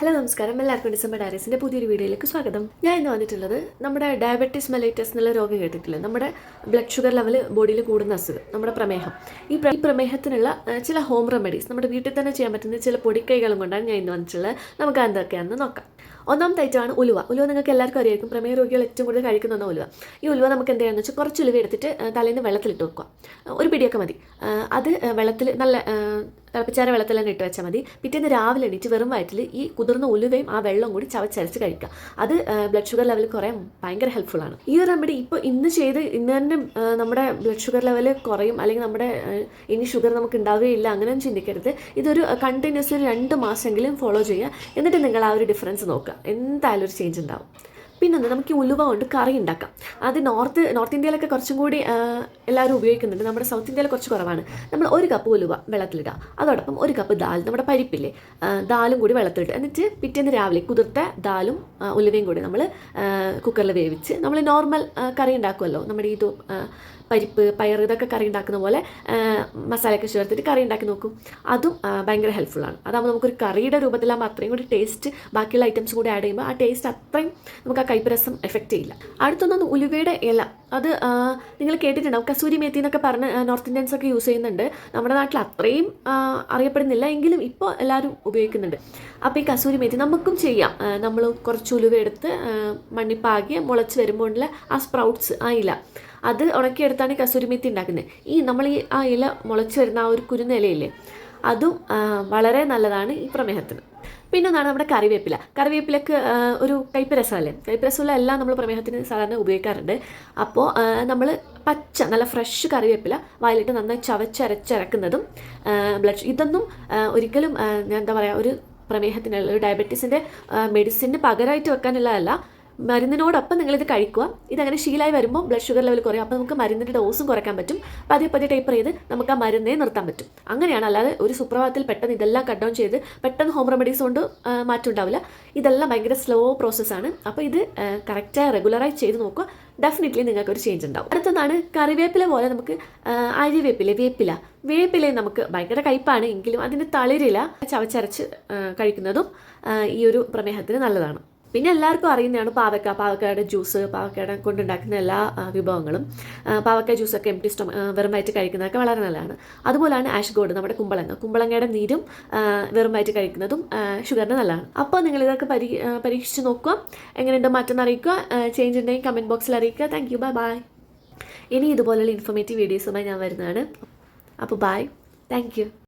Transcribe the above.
Hello നമസ്കാരം. എല്ലാവർക്കും December ഡയറീസിന്റെ പുതിയൊരു വീഡിയോയിലേക്ക് സ്വാഗതം. ഞാൻ ഇന്ന് വന്നിട്ടുള്ളത് നമ്മുടെ ഡയബറ്റീസ് മെലൈറ്റസ് എന്നുള്ള രോഗം കേട്ടിട്ടില്ല? നമ്മുടെ ബ്ലഡ് ഷുഗർ ലെവൽ ബോഡിയിൽ കൂടുന്ന അസുഖം നമ്മുടെ പ്രമേഹം. ഈ പ്രമേഹത്തിനുള്ള ചില ഹോം റെമഡീസ് നമ്മുടെ വീട്ടിൽ തന്നെ ചെയ്യാൻ പറ്റുന്ന ചില പൊടിക്കൈകളും കൊണ്ടാണ് ഞാൻ ഇന്ന് വന്നിട്ടുള്ളത്. നമുക്ക് എന്തൊക്കെയാണെന്ന് നോക്കാം. ഒന്നാമത്തെ ഐറ്റമാണ് ഉലുവ. ഉലുവ നിങ്ങൾക്ക് എല്ലാവർക്കും അറിയായിരിക്കും. പ്രമേഹ രോഗികൾ ഏറ്റവും കൂടുതൽ കഴിക്കുന്ന ഒന്നാണ് ഉലുവ. ഈ ഉലുവ നമുക്ക് എന്ത് ചെയ്യാന്ന് വെച്ചാൽ കുറച്ച് ഉലുവ എടുത്തിട്ട് തലേന്ന് വെള്ളത്തിലിട്ട് വെക്കുക. ഒരു പിടിയൊക്കെ മതി. അത് വെള്ളത്തിൽ നല്ല തിളപ്പിച്ചാര വെള്ളത്തിൽ തന്നെ ഇട്ട് വെച്ചാൽ മതി. പിറ്റേന്ന് രാവിലെ എണീറ്റ് വെറും വയറ്റിൽ ഈ കുതിർന്ന ഉലുവയും ആ വെള്ളവും കൂടി ചവച്ചരച്ച് കഴിക്കുക. അത് ബ്ലഡ് ഷുഗർ ലെവൽ കുറയാൻ ഭയങ്കര ഹെൽപ്ഫുൾ ആണ്. ഈ റെമഡി ഇപ്പോൾ ഇന്ന് ചെയ്ത് ഇന്ന് തന്നെ നമ്മുടെ ബ്ലഡ് ഷുഗർ ലെവൽ കുറയും. അല്ലെങ്കിൽ നമ്മുടെ ഇനി ഷുഗർ നമുക്ക് ഉണ്ടാവുകയില്ല അങ്ങനെയൊന്നും ചിന്തിക്കരുത്. ഇതൊരു കണ്ടിന്യൂസ് ഒരു രണ്ട് മാസമെങ്കിലും ഫോളോ ചെയ്യുക. എന്നിട്ട് നിങ്ങൾ ആ ഒരു ഡിഫറൻസ് നോക്കുക. എന്തായാലും ഒരു ചേഞ്ച് ഉണ്ടാവും പിന്നൊന്ന് നമുക്ക് ഈ ഉലുവ കൊണ്ട് കറി ഉണ്ടാക്കാം. അത് നോർത്ത് നോർത്ത് ഇന്ത്യയിലൊക്കെ കുറച്ചും കൂടി എല്ലാവരും ഉപയോഗിക്കുന്നുണ്ട്. നമ്മുടെ സൗത്ത് ഇന്ത്യയിൽ കുറച്ച് കുറവാണ്. നമ്മൾ ഒരു കപ്പ് ഉലുവ വെള്ളത്തിലിടുക. അതോടൊപ്പം ഒരു കപ്പ് ദാൽ നമ്മുടെ പരിപ്പില്ലേ ദാലും കൂടി വെള്ളത്തിലിട്ട് എന്നിട്ട് പിറ്റേന്ന് രാവിലെ കുതിർത്ത ദാലും ഉലുവയും കൂടി നമ്മൾ കുക്കറിൽ വേവിച്ച് നമ്മൾ നോർമൽ കറി ഉണ്ടാക്കുമല്ലോ. നമ്മുടെ ഇത് പരിപ്പ് പയർ ഇതൊക്കെ കറി ഉണ്ടാക്കുന്ന പോലെ മസാലയൊക്കെ ചേർത്തിട്ട് കറി ഉണ്ടാക്കി നോക്കും. അതും ഭയങ്കര ഹെൽപ്ഫുൾ ആണ്. അതാകുമ്പോൾ നമുക്കൊരു കറിയുടെ രൂപത്തിലാകുമ്പോൾ അത്രയും കൂടി ടേസ്റ്റ് ബാക്കിയുള്ള ഐറ്റംസ് കൂടി ആഡ് ചെയ്യുമ്പോൾ ആ ടേസ്റ്റ് അത്രയും നമുക്ക് ആ കയ്പ്പ് രസം എഫക്റ്റ് ചെയ്യില്ല. അടുത്തൊന്നും ഉലുവയുടെ ഇല. അത് നിങ്ങൾ കേട്ടിട്ടുണ്ടാവും. കസൂരി മേത്തി എന്നൊക്കെ പറഞ്ഞ് നോർത്ത് ഇന്ത്യൻസ് ഒക്കെ യൂസ് ചെയ്യുന്നുണ്ട്. നമ്മുടെ നാട്ടിൽ അത്രയും അറിയപ്പെടുന്നില്ല. എങ്കിലും ഇപ്പോൾ എല്ലാവരും ഉപയോഗിക്കുന്നുണ്ട്. അപ്പോൾ ഈ കസൂരി മേത്തി നമുക്കും ചെയ്യാം. നമ്മൾ കുറച്ച് ഉലുവ എടുത്ത് മണ്ണിപ്പാകിയ മണ്ണിപ്പാകി മുളച്ച് വരുമ്പോഴുള്ള ആ സ്പ്രൗട്ട്സ് ആ ഇല. അത് ഉണക്കിയെടുത്താണ് ഈ കസൂരി മേത്തി ഉണ്ടാക്കുന്നത്. ഈ നമ്മൾ ഈ ആ ഇല മുളച്ച് വരുന്ന ആ ഒരു കുരുന്ന ഇലയില്ലേ അതും വളരെ നല്ലതാണ് ഈ പ്രമേഹത്തിന്. പിന്നെ ഒന്നാണ് നമ്മുടെ കറിവേപ്പില. കറിവേപ്പിലക്ക് ഒരു കയ്പ്പ് രസമല്ലേ കയ്പ്പ് രസമുള്ള എല്ലാം നമ്മൾ പ്രമേഹത്തിന് സാധാരണ ഉപയോഗിക്കാറുണ്ട്. അപ്പോൾ നമ്മൾ പച്ച നല്ല ഫ്രഷ് കറിവേപ്പില വായിലിട്ട് നന്നായി ചവച്ചരച്ചരക്കുന്നതും ബ്ലഡ് ഇതൊന്നും ഒരിക്കലും എന്താ പറയുക ഒരു പ്രമേഹത്തിനുള്ള ഒരു ഡയബറ്റീസിന്റെ മെഡിസിന് പകരമായിട്ട് വെക്കാനുള്ളതല്ല. മരുന്നിനോടൊപ്പം നിങ്ങളിത് കഴിക്കുക. ഇതങ്ങനെ ശീലമായി വരുമ്പോൾ ബ്ലഡ് ഷുഗർ ലെവൽ കുറയും. അപ്പോൾ നമുക്ക് മരുന്നിന്റെ ഡോസും കുറയ്ക്കാൻ പറ്റും. പതിയെ പതിയെ ടേപ്പർ ചെയ്ത് നമുക്ക് ആ മരുന്നേ നിർത്താൻ പറ്റും. അങ്ങനെയാണ്. അല്ലാതെ ഒരു സുപ്രഭാതത്തിൽ പെട്ടെന്ന് ഇതെല്ലാം കട്ട് ഡൗൺ ചെയ്ത് പെട്ടെന്ന് ഹോം റെമഡീസ് കൊണ്ട് മാറ്റം ഉണ്ടാവില്ല. ഇതെല്ലാം ഭയങ്കര സ്ലോ പ്രോസസ്സാണ് അപ്പോൾ ഇത് കറക്റ്റായി റെഗുലറായി ചെയ്ത് നോക്കുക. ഡെഫിനറ്റ്ലി നിങ്ങൾക്ക് ഒരു ചേഞ്ച് ഉണ്ടാവും. അടുത്തതാണ് കറിവേപ്പില പോലെ നമുക്ക് അരിവേപ്പില വേപ്പില. വേപ്പില നമുക്ക് ഭയങ്കര കയ്പാണ്. എങ്കിലും അതിന്റെ തളിരില ചവച്ചരച്ച് കഴിക്കുന്നതും ഈ ഒരു പ്രമേഹത്തിന് നല്ലതാണ്. പിന്നെ എല്ലാവർക്കും അറിയുന്നതാണ് പാവക്ക. പാവക്കയുടെ ജ്യൂസ് പാവക്കയുടെ കൊണ്ടുണ്ടാക്കുന്ന എല്ലാ വിഭവങ്ങളും. പാവക്ക ജ്യൂസൊക്കെ എം ടി സ്റ്റൊമ വെറുമായിട്ട് കഴിക്കുന്നതൊക്കെ വളരെ നല്ലതാണ്. അതുപോലെയാണ് ആഷ് ഗോഡ് നമ്മുടെ കുമ്പളങ്ങ. കുമ്പളങ്ങയുടെ നീരും വെറുമായിട്ട് കഴിക്കുന്നതും ഷുഗറിന് നല്ലതാണ്. അപ്പോൾ നിങ്ങൾ ഇതൊക്കെ പരീ പരീക്ഷിച്ച് നോക്കുക. എങ്ങനെയുണ്ട് മാറ്റം അറിയിക്കുക. ചേഞ്ച് ഉണ്ടെങ്കിൽ കമന്റ് ബോക്സിൽ അറിയിക്കുക. താങ്ക് യു ബൈ ബൈ ഇനി ഇതുപോലുള്ള ഇൻഫോർമേറ്റീവ് വീഡിയോസുമായി ഞാൻ വരുന്നതാണ്. അപ്പോൾ ബൈ താങ്ക്